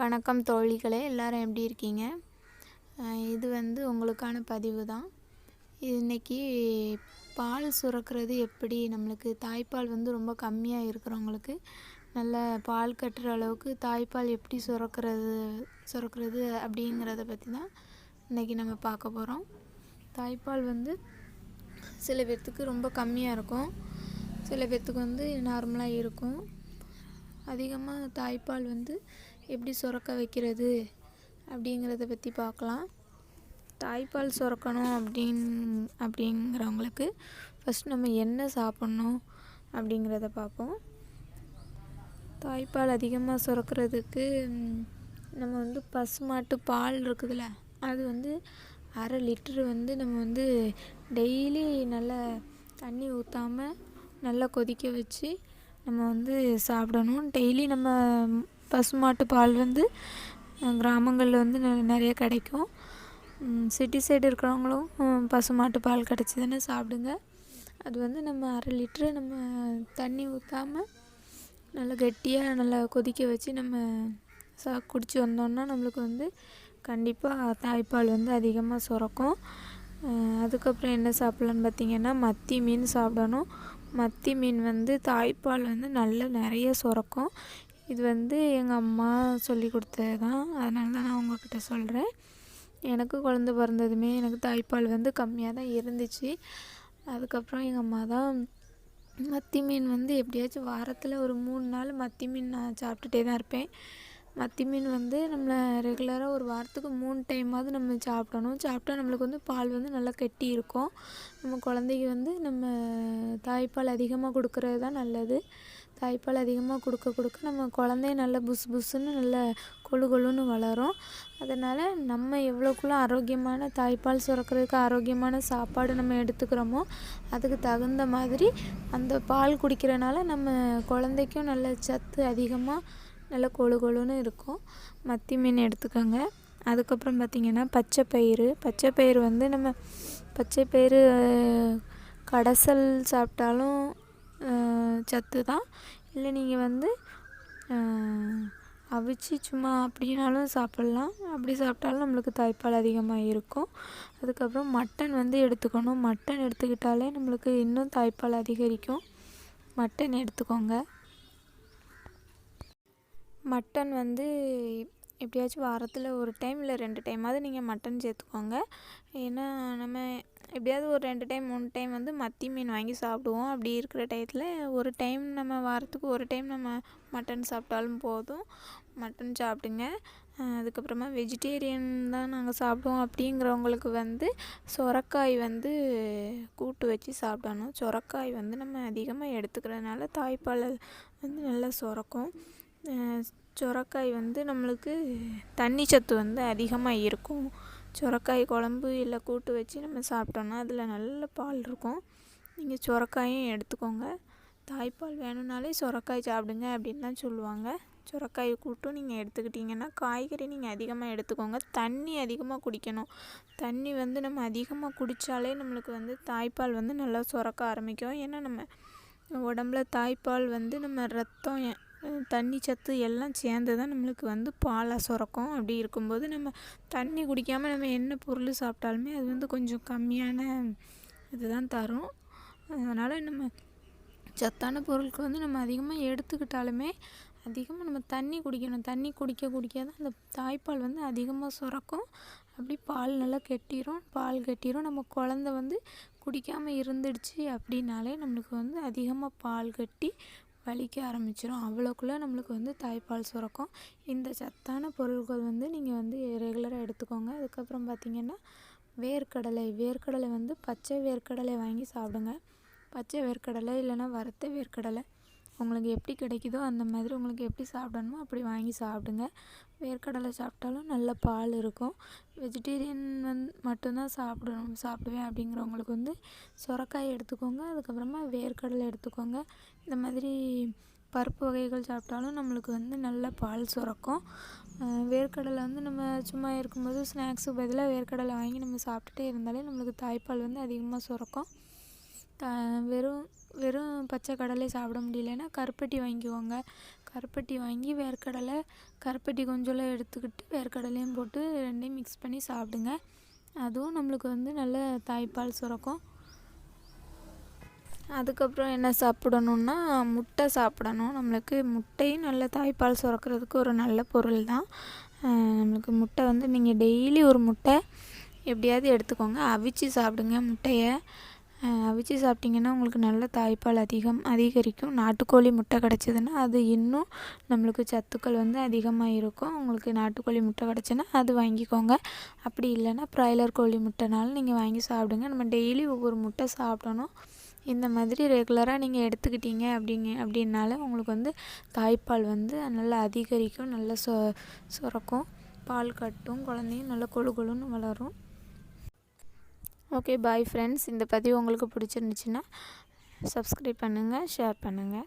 வணக்கம் தோழிகளே எல்லாரும் எப்படி இருக்கீங்க? இது வந்து உங்களுக்கான பதிவு தான். இன்றைக்கி பால் சுரக்கிறது எப்படி? நம்மளுக்கு தாய்ப்பால் வந்து ரொம்ப கம்மியாக இருக்கிறவங்களுக்கு நல்ல பால் கட்டுற அளவுக்கு தாய்ப்பால் எப்படி சுரக்கிறது சுரக்கிறது அப்படிங்கிறத பற்றி தான் இன்றைக்கி நம்ம பார்க்க போகிறோம் தாய்ப்பால் வந்து சில பேர்த்துக்கு ரொம்ப கம்மியாக இருக்கும். சில பேர்த்துக்கு வந்து நார்மலாக இருக்கும். அதிகமாக தாய்ப்பால் வந்து எப்படி சுரக்க வைக்கிறது அப்படிங்கிறத பற்றி பார்க்கலாம். தாய்ப்பால் சுரக்கணும் அப்படின் அப்படிங்கிறவங்களுக்கு ஃபஸ்ட் நம்ம என்ன சாப்பிட்ணும் அப்படிங்கிறத பார்ப்போம். தாய்ப்பால் அதிகமாக சுரக்கிறதுக்கு நம்ம வந்து பசுமாட்டு பால் இருக்குதுல்ல அது வந்து அரை லிட்ரு வந்து நம்ம வந்து டெய்லி நல்லா தண்ணி ஊற்றாம நல்லா கொதிக்க வச்சு நம்ம வந்து சாப்பிடணும். டெய்லி நம்ம பசுமாட்டு பால் வந்து கிராமங்களில் வந்து நிறைய கிடைக்கும். சிட்டி சைடு இருக்கிறவங்களும் பசுமாட்டு பால் கிடச்சிதுன்னு சாப்பிடுங்க. அது வந்து நம்ம அரை லிட்ரு நம்ம தண்ணி ஊற்றாம நல்லா கெட்டியாக நல்லா கொதிக்க வச்சு நம்ம சா குடிச்சு வந்தோம்னா நம்மளுக்கு வந்து கண்டிப்பாக தாய்ப்பால் வந்து அதிகமாக சுரக்கும். அதுக்கப்புறம் என்ன சாப்பிட்லான்னு பார்த்தீங்கன்னா மத்தி மீன் சாப்பிடணும். மத்தி மீன் வந்து தாய்ப்பால் வந்து நல்லா நிறைய சுரக்கும். இது வந்து எங்கள் அம்மா சொல்லி கொடுத்தது தான் அதனால தான் நான் உங்ககிட்ட சொல்கிறேன் எனக்கு குழந்த பிறந்ததுமே எனக்கு தாய்ப்பால் வந்து கம்மியாக தான் இருந்துச்சு. அதுக்கப்புறம் எங்கள் அம்மா தான் மத்தி மீன் வந்து எப்படியாச்சும் வாரத்தில் ஒரு மூணு நாள் மத்தி மீன் நான் சாப்பிட்டுட்டே தான் இருப்பேன். மத்தி மீன் வந்து நம்மளை ரெகுலராக ஒரு வாரத்துக்கு மூணு டைமாவது நம்ம சாப்பிடணும். சாப்பிட்டா நம்மளுக்கு வந்து பால் வந்து நல்லா கெட்டி இருக்கும். நம்ம குழந்தைக்கு வந்து நம்ம தாய்ப்பால் அதிகமாக கொடுக்கறது தான் நல்லது. தாய்ப்பால் அதிகமாக கொடுக்க கொடுக்க நம்ம குழந்தைய நல்லா புஸ் புஸ்ஸுன்னு நல்லா கொழு கொழுன்னு வளரும். அதனால் நம்ம எவ்வளோக்குள்ள ஆரோக்கியமான தாய்ப்பால் சுரக்கிறதுக்கு ஆரோக்கியமான சாப்பாடு நம்ம எடுத்துக்கிறோமோ அதுக்கு தகுந்த மாதிரி அந்த பால் குடிக்கிறனால நம்ம குழந்தைக்கும் நல்ல சத்து அதிகமாக நல்ல கொழு கொழுன்னு இருக்கும். மத்தி மீன் எடுத்துக்கோங்க. அதுக்கப்புறம் பார்த்திங்கன்னா பச்சை பயிறு. பச்சை பயிறு வந்து நம்ம பச்சை பயிறு கடைசல் சாப்பிட்டாலும் சத்து தான். இல்லை நீங்கள் வந்து அவிச்சு சும்மா அப்படின்னாலும் சாப்பிட்லாம். அப்படி சாப்பிட்டாலும் நம்மளுக்கு தாய்ப்பால் அதிகமாக இருக்கும். அதுக்கப்புறம் மட்டன் வந்து எடுத்துக்கணும். மட்டன் எடுத்துக்கிட்டாலே நம்மளுக்கு இன்னும் தாய்ப்பால் அதிகரிக்கும். மட்டன் எடுத்துக்கோங்க. மட்டன் வந்து எப்படியாச்சும் வாரத்தில் ஒரு டைம் இல்லை ரெண்டு டைமாவது நீங்கள் மட்டன் சேர்த்துக்கோங்க. ஏன்னா நம்ம எப்படியாவது ஒரு ரெண்டு டைம் மூணு டைம் வந்து மத்தி மீன் வாங்கி சாப்பிடுவோம். அப்படி இருக்கிற டயத்தில் ஒரு டைம் நம்ம வாரத்துக்கு ஒரு டைம் நம்ம மட்டன் சாப்பிட்டாலும் போதும். மட்டன் சாப்பிடுங்க. அதுக்கப்புறமா வெஜிடேரியன் தான் நாங்கள் சாப்பிடுவோம். அப்படிங்கிறவங்களுக்கு வந்து சொரக்காய் வந்து கூட்டு வச்சு சாப்பிடணும். சொரக்காய் வந்து நம்ம அதிகமாக எடுத்துக்கிறதுனால தாய்ப்பால் வந்து நல்லா சுரக்கும். சுரக்காய் வந்து நம்மளுக்கு தண்ணி சத்து வந்து அதிகமாக இருக்கும். சுரக்காய் குழம்பு இல்லை கூட்டு வச்சு நம்ம சாப்பிட்டோன்னா அதில் நல்ல பால் இருக்கும். நீங்கள் சொரக்காயும் எடுத்துக்கோங்க. தாய்ப்பால் வேணும்னாலே சுரக்காய் சாப்பிடுங்க அப்படின்னு தான் சொல்லுவாங்க. சுரக்காய் கூட்டும் நீங்கள் எடுத்துக்கிட்டிங்கன்னா காய்கறி நீங்கள் அதிகமாக எடுத்துக்கோங்க. தண்ணி அதிகமாக குடிக்கணும். தண்ணி வந்து நம்ம அதிகமாக குடித்தாலே நம்மளுக்கு வந்து தாய்ப்பால் வந்து நல்லா சுரக்க ஆரம்பிக்கும். ஏன்னா நம்ம உடம்புல தாய்ப்பால் வந்து நம்ம ரத்தம் தண்ணி சத்து எல்லாம் சேர்ந்து தான் நம்மளுக்கு வந்து பாலாக சுரக்கும். அப்படி இருக்கும்போது நம்ம தண்ணி குடிக்காமல் நம்ம என்ன பொருள் சாப்பிட்டாலுமே அது வந்து கொஞ்சம் கம்மியான இதுதான் தரும். அதனால் நம்ம சத்தான பொருட்கள் வந்து நம்ம அதிகமாக எடுத்துக்கிட்டாலுமே அதிகமாக நம்ம தண்ணி குடிக்கணும். தண்ணி குடிக்க குடிக்க தான் அந்த தாய்ப்பால் வந்து அதிகமாக சுரக்கும். அப்படி பால் நல்லா கெட்டிரும். பால் கெட்டிரும். நம்ம குழந்த வந்து குடிக்காமல் இருந்துடுச்சு அப்படின்னாலே நம்மளுக்கு வந்து அதிகமாக பால் கட்டி வலிக்க ஆரம்பிச்சிடும் அவ்வளோக்குள்ளே நம்மளுக்கு வந்து தாய்ப்பால் சுரக்கும். இந்த சத்தான பொருட்கள் வந்து நீங்கள் வந்து ரெகுலராக எடுத்துக்கோங்க. அதுக்கப்புறம் பார்த்திங்கன்னா வேர்க்கடலை. வேர்க்கடலை வந்து பச்சை வேர்க்கடலை வாங்கி சாப்பிடுங்க. பச்சை வேர்க்கடலை இல்லைன்னா வறுத்த வேர்க்கடலை. உங்களுக்கு எப்படி கிடைக்குதோ அந்த மாதிரி உங்களுக்கு எப்படி சாப்பிடணுமோ அப்படி வாங்கி சாப்பிடுங்க. வேர்க்கடலை சாப்பிட்டாலும் நல்ல பால் இருக்கும். வெஜிடேரியன் வந்து மட்டும்தான் சாப்பிடணும் சாப்பிடுவேன் அப்படிங்கிறவங்களுக்கு வந்து சுரக்காய் எடுத்துக்கோங்க. அதுக்கப்புறமா வேர்க்கடலை எடுத்துக்கோங்க. இந்த மாதிரி பருப்பு வகைகள் சாப்பிட்டாலும் நம்மளுக்கு வந்து நல்ல பால் சுரக்கும். வேர்க்கடலை வந்து நம்ம சும்மா இருக்கும்போது ஸ்நாக்ஸுக்கு பதிலாக வேர்க்கடலை வாங்கி நம்ம சாப்பிட்டுட்டே இருந்தாலே நம்மளுக்கு தாய்ப்பால் வந்து அதிகமாக சுரக்கும். த வெறும் வெறும் பச்சை கடலை சாப்பிட முடியலன்னா கருப்பட்டி வாங்கிக்கோங்க. கருப்பட்டி வாங்கி வேர்க்கடலை கருப்பட்டி கொஞ்சம் எடுத்துக்கிட்டு வேர்க்கடலையும் போட்டு ரெண்டையும் மிக்ஸ் பண்ணி சாப்பிடுங்க. அதுவும் நம்மளுக்கு வந்து நல்ல தாய்ப்பால் சுரக்கும். அதுக்கப்புறம் என்ன சாப்பிடணுன்னா முட்டை சாப்பிடணும். நம்மளுக்கு முட்டையும் நல்ல தாய்ப்பால் சுரக்கிறதுக்கு ஒரு நல்ல பொருள் தான். நம்மளுக்கு முட்டை வந்து நீங்கள் டெய்லி ஒரு முட்டை எப்படியாவது எடுத்துக்கோங்க. அவிச்சு சாப்பிடுங்க முட்டையை. அவிச்சு சாப்பிட்டிங்கன்னா உங்களுக்கு நல்ல தாய்ப்பால் அதிகம் அதிகரிக்கும். நாட்டுக்கோழி முட்டை கிடச்சிதுன்னா அது இன்னும் நம்மளுக்கு சத்துக்கள் வந்து அதிகமாக இருக்கும். உங்களுக்கு நாட்டுக்கோழி முட்டை கிடச்சுன்னா அது வாங்கிக்கோங்க. அப்படி இல்லைன்னா ப்ராய்லர் கோழி முட்டைனாலும் நீங்கள் வாங்கி சாப்பிடுங்க. நம்ம டெய்லி ஒவ்வொரு முட்டை சாப்பிடணும். இந்த மாதிரி ரெகுலராக நீங்கள் எடுத்துக்கிட்டீங்க அப்படிங்க அப்படின்னால உங்களுக்கு வந்து தாய்ப்பால் வந்து நல்லா அதிகரிக்கும் நல்லா சொ சுரக்கும் பால் கட்டும் குழந்தையும் நல்லா கொழு கொழுன்னு வளரும். ஓகே பாய் ஃப்ரெண்ட்ஸ் இந்த பதிவு உங்களுக்கு பிடிச்சிருந்துச்சின்னா சப்ஸ்கிரைப் பண்ணுங்கள் ஷேர் பண்ணுங்கள்